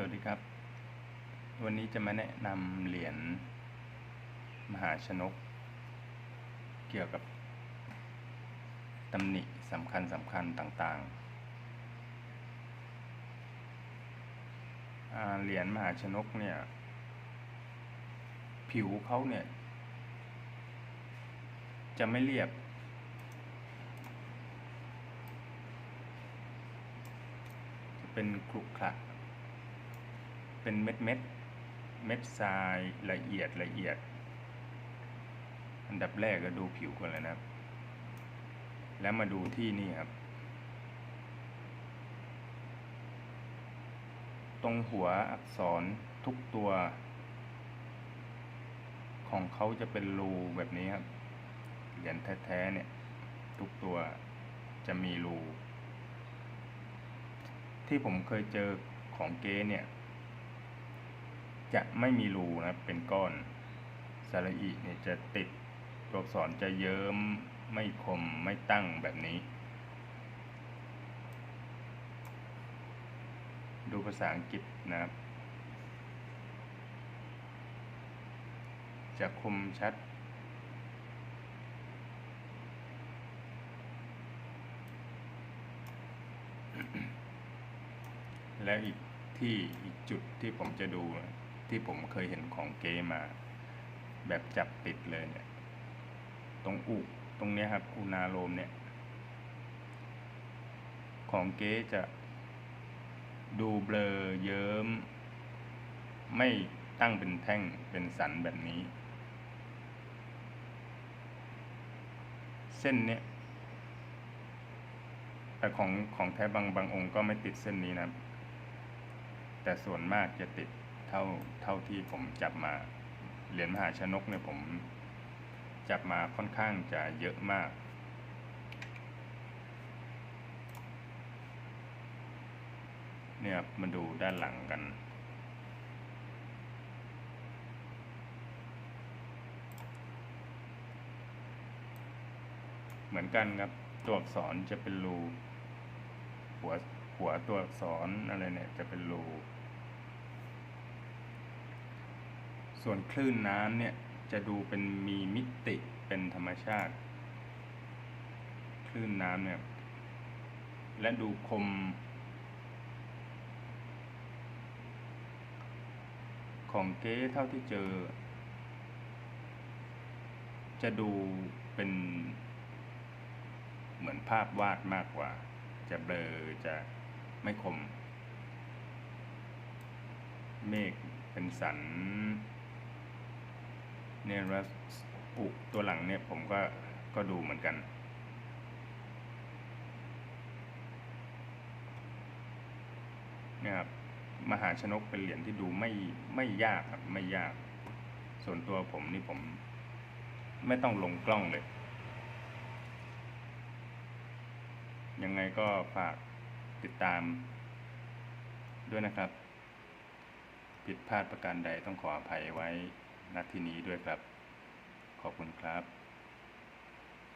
สวัสดีครับ วันนี้จะมาแนะนำเหรียญมหาชนก เกี่ยวกับตำหนิสำคัญสำคัญต่างๆ เหรียญมหาชนกเนี่ย ผิวเขาเนี่ย จะไม่เรียบจะเป็นครุขระ เป็นเม็ดเม็ดเม็ดทรายละเอียดละเอียด อันดับแรกก็ดูผิวก่อนเลยนะครับ แล้วมาดูที่นี่ครับ ตรงหัวอักษรทุกตัว ของเขาจะเป็นรูแบบนี้ครับเหรียญแท้ๆเนี่ย ทุกตัวจะมีรูที่ผมเคยเจอของเก๊เนี่ย จะไม่มีรูนะเป็นก้อนสระอีเนี่ยจะติดตัวอักษรจะเยิ้มไม่คมไม่ตั้งแบบนี้ ดูภาษาอังกฤษนะครับ จะคมชัด แล้วอีกที่อีกจุดที่ผมจะดู ที่ผมเคยเห็นของเกมาแบบจับติดเลยเนี่ย ตรงอุตรงนี้ครับ อุณาโลมเนี่ย ของเก๊จะดูเบลอเยิ้ม ไม่ตั้งเป็นแท่งเป็นสันแบบนี้ เส้นเนี้ยแต่ของของแท้บางบางองค์ก็ไม่ติดเส้นนี้นะ แต่ส่วนมากจะติด เท่าเท่าที่ผมจับมาเหรียญมหาชนกเนี่ยผมจับมาค่อนข้างจะเยอะมาก เนี่ยครับมาดูด้านหลังกัน เหมือนกันครับตัวอักษรจะเป็นรูหัวหัวตัวอักษรอะไรเนี่ยจะเป็นรู ส่วนคลื่นน้ำเนี่ยจะดูเป็นมีมิติเป็นธรรมชาติ คลื่นน้ำเนี่ยและดูคม ของเก๊เท่าที่เจอ จะดูเป็นเหมือนภาพวาดมากกว่า จะเบลอจะไม่คม เมฆเป็นสัน เนี่ยแล้วอุตัวหลังเนี่ยผมก็ก็ดูเหมือนกัน เนี่ยครับมหาชนกเป็นเหรียญที่ดูไม่ไม่ยากครับไม่ยาก ส่วนตัวผมนี่ผมไม่ต้องลงกล้องเลย ยังไงก็ฝากติดตามด้วยนะครับ ผิดพลาดประการใดต้องขออภัยไว้ ณที่นี้ด้วยครับ ขอบคุณครับ